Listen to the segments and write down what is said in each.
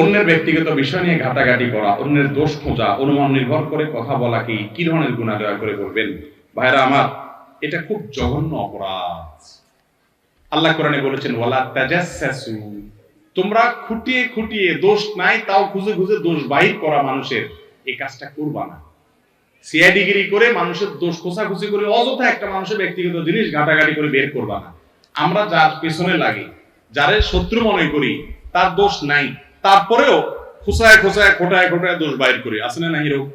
অন্যের ব্যক্তিগত বিষয় নিয়ে ঘাটাঘাটি করা, অন্যের দোষ খোঁজা, অনুমান নির্ভর করে কথা বলা কি কি ধরনের গুণা দয়া করে বলবেন? ভাইরা আমার, এটা খুব জঘন্য অপরাধ। আল্লাহ কোরআনে বলেছেন, ওয়ালা তাজাসসু তোমরা খুঁটিয়ে খুঁটিয়ে দোষ নাই, তাও খুঁজে খুঁজে দোষ বাহির করা মানুষের এই কাজটা করবা না। সিআইডিগিরি করে মানুষের দোষ খোঁজাখুঁজি করে অযথা একটা মানুষের ব্যক্তিগত জিনিস ঘাটাঘাটি করে বের করবা না। আমরা যার পেছনে লাগি, যারে শত্রু মনে করি, তার দোষ নাই। তারপরেও খোসায় খোসায় খোটায় খোটায় দোষ বাইর করি। আসে না হিরো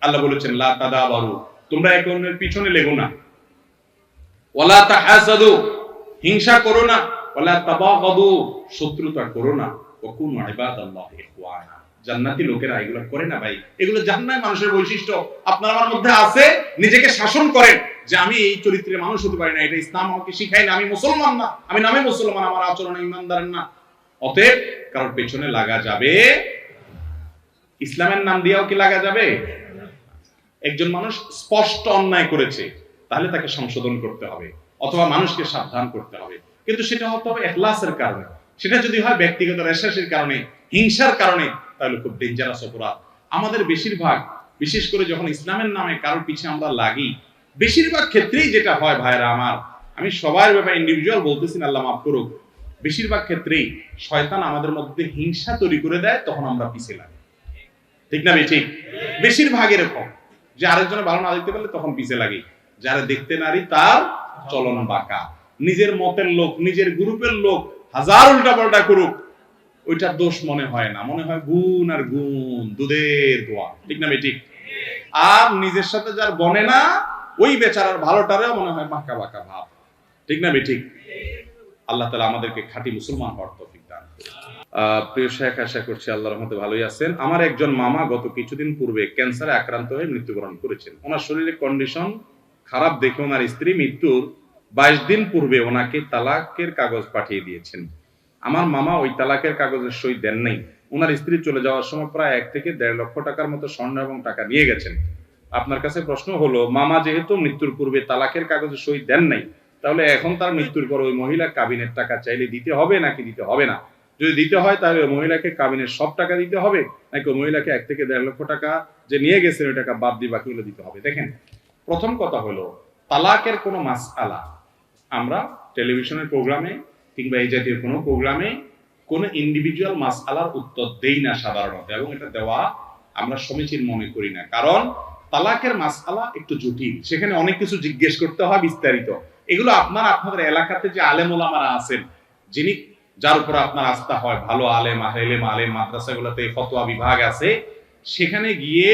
আল্লাহ বলেছেন, লা তাদা বারু তোমরা এক অন্যের পিছনে লেগো না। তাহাসাদু, হিংসা করো না। তাবাগাদু, শত্রুতা করো না। ইখওয়ানা। জান্নাতি লোকেরা এগুলো করে না ভাই। এগুলো জান্নাত মানুষের বৈশিষ্ট্য। আপনার আমার মধ্যে আছে, নিজেকে শাসন করেন। যে আমি এই চরিত্রের মানুষ হতে পারি না। এটা ইসলাম আমাকে শিখায় না। আমি মুসলমান না। আমি নামে মুসলমান। আমার আচরণ ইমানদার না। অতএব কারোর পেছনে লাগা যাবে। ইসলামের নাম দিয়েও কি লাগা যাবে? একজন মানুষ স্পষ্ট অন্যায় করেছে, তাহলে তাকে সংশোধন করতে হবে, অথবা মানুষকে সাবধান করতে হবে। কিন্তু সেটা হতে হবে এখলাসের কারণে। সেটা যদি হয় ব্যক্তিগত রেশাসের কারণে, হিংসার কারণে, তাহলে খুব ডেঞ্জারাস অপরাধ। আমাদের বেশিরভাগ, বিশেষ করে যখন ইসলামের নামে কারোর পিছে আমরা লাগি, বেশিরভাগ ক্ষেত্রেই যেটা হয়, ভাইরা আমার, আমি সবার ব্যাপারে ইন্ডিভিজুয়াল বলতেছি না, আল্লাহ মাফ করুক বেশিরভাগ ক্ষেত্রেই শয়তান আমাদের মধ্যে হিংসা তৈরি করে দেয়, তখন আমরা পিছিয়ে লাগি। ঠিক না ঠিক বেশিরভাগ এরকম। যে আরেকজনে ভালো না দেখতে পারলে তখন পিছিয়ে লাগে। যারা দেখতে নারী, তার চলন বাঁকা। নিজের মতের লোক, নিজের গ্রুপের লোক, হাজার উল্টা পাল্টা করুক ওইটা দোষ মনে হয় না। মনে হয় গুণ আর গুণ, দুধের দোয়া। ঠিক না ঠিক আর নিজের সাথে যার বনে না, ওই বেচারার ভালোটারেও মনে হয় বাঁকা বাঁকা ভাব। ঠিক না ঠিক আল্লাহ তালা আমাদেরকে খাঁটি মুসলমান হওয়ার তৌফিক দান প্রিয় শেখ, আশা করছি আল্লাহর রহমতে ভালোই আছেন। আমার একজন মামা গত কিছুদিন পূর্বে ক্যান্সারে আক্রান্ত হয়ে মৃত্যুবরণ করেছেন। ওনার শরীরের কন্ডিশন খারাপ দেখে ওনার স্ত্রী মৃত্যুর বাইশ দিন পূর্বে ওনাকে তালাকের কাগজ পাঠিয়ে দিয়েছেন। আমার মামা ওই তালাকের কাগজের সই দেন নাই। ওনার স্ত্রী চলে যাওয়ার সময় প্রায় এক থেকে দেড় লক্ষ টাকার মতো স্বর্ণ এবং টাকা নিয়ে গেছেন। আপনার কাছে প্রশ্ন হলো, মামা যেহেতু মৃত্যুর পূর্বে তালাকের কাগজের সই দেন নাই তাহলে এখন তার মৃত্যুর পর ওই মহিলা কাবিনের টাকা চাইলে দিতে হবে নাকি দিতে হবে না? যদি দিতে হয় তাহলে মহিলাকে কাবিনের সব টাকা দিতে হবে, নাকি ওই মহিলাকে এক থেকে দেড় লক্ষ টাকা যে নিয়ে গেছেন ওই টাকা বাদ দিয়ে বাকিগুলো দিতে হবে? দেখেন, প্রথম কথা হলো, তালাকের কোনো মাস আলা আমরা টেলিভিশনের প্রোগ্রামে কিংবা এই জাতীয় কোনো প্রোগ্রামে কোনো ইন্ডিভিজুয়াল মাস আলার উত্তর দেই না সাধারণত, এবং এটা দেওয়া আমরা সমীচীন মনে করি না। কারণ, তালাকের মাস আলা একটু জটিল। সেখানে অনেক কিছু জিজ্ঞেস করতে হয় বিস্তারিত। এগুলো আপনার, আপনাদের এলাকাতে যে আলেম ওলামারা আছেন, যিনি, যার উপর আপনার আস্থা হয়, ভালো আলেম আহলেম আলেম, মাদ্রাসাগুলোতে ফতোয়া বিভাগ আছে, সেখানে গিয়ে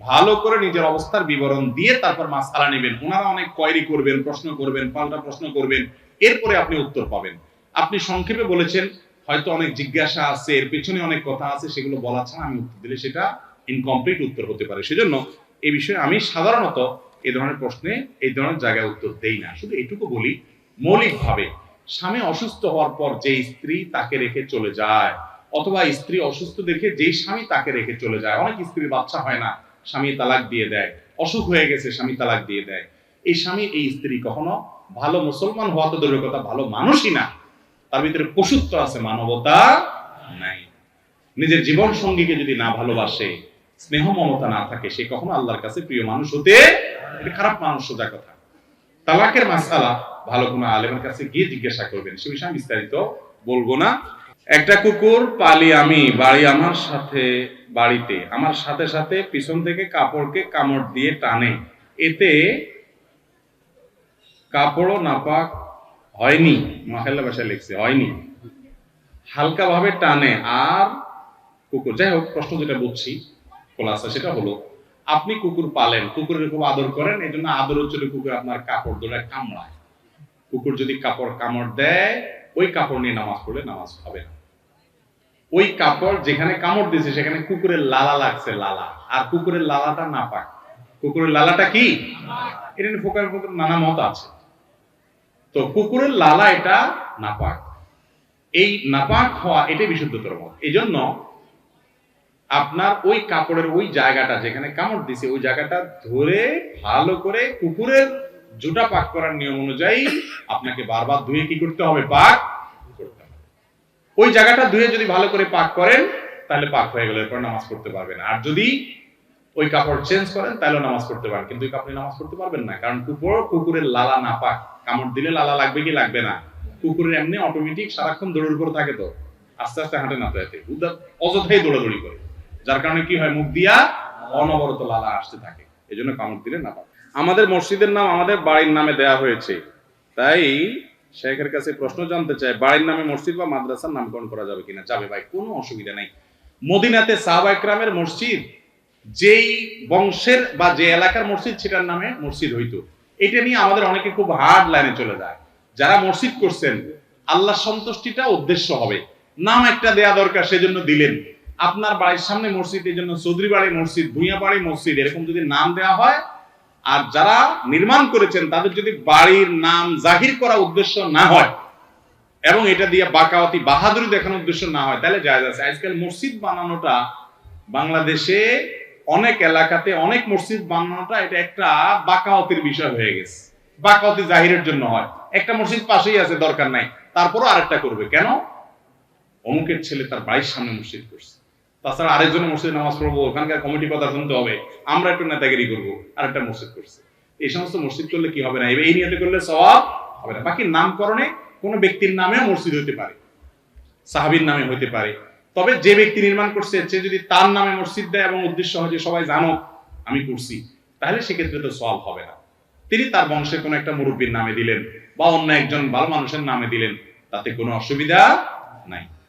ভালো করে নিজের অবস্থার বিবরণ দিয়ে তারপর মাসালা নেবেন। ওনারা অনেক কোয়েরি করবেন, প্রশ্ন করবেন, পাল্টা প্রশ্ন করবেন, এরপরে আপনি উত্তর পাবেন। আপনি সংক্ষেপে বলেছেন, হয়তো অনেক জিজ্ঞাসা আছে, এর পেছনে অনেক কথা আছে, সেগুলো বলা ছাড়া আমি উত্তর দিলে সেটা ইনকমপ্লিট উত্তর হতে পারে। সেজন্য এই বিষয়ে আমি সাধারণত এই ধরনের প্রশ্নে এই ধরনের জায়গায় উত্তর দেই না। শুধু এটুকু বলি, মৌলিকভাবে স্বামী অসুস্থ হওয়ার পর যে স্ত্রী তাকে রেখে চলে যায়, অথবা স্ত্রী অসুস্থ দেখে যেই স্বামী তাকে রেখে চলে যায়, অনেক স্ত্রীর বাচ্চা হয় না, স্বামী তালাক দিয়ে দেয়, অসুখ হয়ে গেছে, স্বামী তালাক দিয়ে দেয়। এই স্বামী, এই স্ত্রী কখনো ভালো মুসলমান হওয়া তো দূরের কথা ভালো মানুষই না। তার ভিতরে পশুত্ব আছে, মানবতা নাই। নিজের জীবন সঙ্গীকে যদি না ভালোবাসে স্নেহ মমতা না থাকে, সে কখনো আল্লাহর কাছে প্রিয় মানুষ হতে খারাপ মানুষ সোজা কথা। তালাকের মাসালা ভালো কোনো আলেমের কাছে গিয়ে জিজ্ঞাসা করবেন, সে বিষয়ে বিস্তারিত বলব না। একটা কুকুর পালি আমি বাড়ি আমার সাথে, বাড়িতে, আমার সাথে সাথে পিছন থেকে কাপড়কে কামড় দিয়ে টানে। এতে কাপড়ও নাপাক হয়নি মহাল্লা ভাষায় লিখছে, হয়নি। হালকা ভাবে টানে আর কুকুর। যাই হোক, প্রশ্ন যেটা বুঝছি খোলাসা সেটা হলো, আপনি কুকুর পালেন, কুকুরের খুব আদর করেন, এই জন্য আদর হচ্ছে কুকুর আপনার কাপড় ধরে কামড়ায়। কুকুর যদি কাপড় কামড় দেয়, ওই কাপড় নিয়ে নামাজ পড়লে নামাজ হবে না। ওই কাপড় যেখানে কামড় দিয়েছে, সেখানে কুকুরের লালা লাগছে, লালা। আর কুকুরের লালাটা না পাক। কুকুরের লালাটা কি? এটা ফোকার নানা মত আছে। তো কুকুরের লালা এটা নাপাক এই নাপাক হওয়া এটাই বিশুদ্ধতর মত। এই জন্য আপনার ওই কাপড়ের ওই জায়গাটা যেখানে কামড় দিছে, ওই জায়গাটা ধরে ভালো করে কুকুরের জুটা পাক করার নিয়ম অনুযায়ী আপনাকে বারবার ধুয়ে কি করতে হবে? পাক ওই জায়গাটা ধুয়ে যদি ভালো করে পাক করেন, তাহলে পাক হয়ে গেলে, এরপর নামাজ পড়তে পারবেন। আর যদি ওই কাপড় চেঞ্জ করেন তাহলে নামাজ পড়তে পারেন কিন্তু কাপড়ে নামাজ পড়তে পারবেন না, কারণ কুকুর, কুকুরের লালা না পাক। কামড় দিলে লালা লাগবে কি লাগবে না? কুকুরের এমনি অটোমেটিক সারাক্ষণ দৌড়ের উপর থাকে তো। আস্তে আস্তে হাঁটে না তো এতে। অযথাই দৌড়াদৌড়ি করে। যার কারণে কি হয়, মুখ দিয়া অনবরত লালা আসতে থাকে। এই জন্য কামড় দিলে না আমাদের মসজিদের নাম আমাদের বাড়ির নামে দেয়া হয়েছে। তাই শেখের কাছে প্রশ্ন জানতে চাই, বাড়ির নামে মসজিদ বা মাদ্রাসার নামকরণ করা যাবে কিনা? যাবে ভাই, কোনো অসুবিধা নাই। মদিনাতে সাহাবা একরামের মসজিদ, যেই বংশের বা যে এলাকার মসজিদ, সেটার নামে মসজিদ হইতো। এটা নিয়ে আমাদের অনেকে খুব হার্ড লাইনে চলে যায়। যারা মসজিদ করছেন আল্লাহ সন্তুষ্টিটা উদ্দেশ্য হবে। নাম একটা দেয়া দরকার, সেজন্য দিলেন। আপনার বাড়ির সামনে মসজিদ, এই জন্য চৌধুরী বাড়ি মসজিদ, ভুইয়া বাড়ি মসজিদ, এরকম যদি নাম দেওয়া হয়, আর যারা নির্মাণ করেছেন, তাদের যদি বাড়ির নাম জাহির করা উদ্দেশ্য না হয়, এবং এটা দিয়ে বাকাওয়াতি বাহাদুরি দেখানোর উদ্দেশ্য না হয়, তাহলে জায়গা আছে। আজকাল মসজিদ বানানোটা বাংলাদেশে অনেক এলাকাতে অনেক মসজিদ বানানোটা এটা একটা বাকাওয়াতির বিষয় হয়ে গেছে। বাকাওয়াতি জাহিরের জন্য হয়। একটা মসজিদ পাশেই আছে, দরকার নাই। তারপরও আরেকটা করবে। কেন? অমুকের ছেলে তার বাড়ির সামনে মসজিদ করছে। তাছাড়া আরেকজন মসজিদে নামাজ পড়ব, ওখানকার কমিটি কথা শুনতে হবে, আমরা একটু নেতাগিরি করব আর একটা মসজিদ করছে। এই সমস্ত মসজিদ করলে কি হবে না? এই নিয়তে করলে সব হবে না। বাকি নামকরণে কোনো ব্যক্তির নামেও মসজিদ হতে পারে, সাহাবীর নামে হতে পারে। তবে যে ব্যক্তি নির্মাণ করছে, সে যদি তার নামে মসজিদ দেয় এবং উদ্দেশ্য হয় যে সবাই জানো আমি করছি, তাহলে সেক্ষেত্রে তো সব হবে না। তিনি তার বংশের কোনো একটা মুরব্বীর নামে দিলেন বা অন্য একজন ভালো মানুষের নামে দিলেন, তাতে কোনো অসুবিধা নাই।